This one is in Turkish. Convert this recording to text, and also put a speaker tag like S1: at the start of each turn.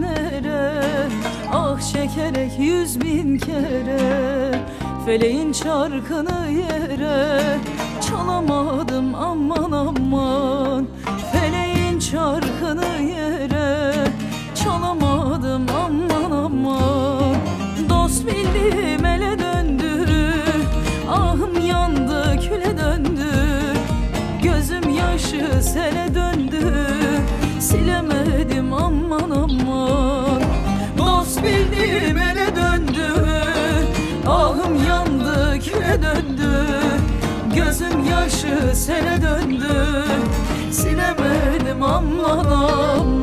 S1: günlere Ah çekerek yüz bin kere. Feleğin çarkını yere. Çalamadım aman aman. Feleğin çarkını yere. Çalamadım aman aman. Dost bildiğim ele döndü. Ahım yandı küle döndü. Gözüm yaşı sele döndü döndü. Gözüm yaşı sele döndü. Silemedim aman aman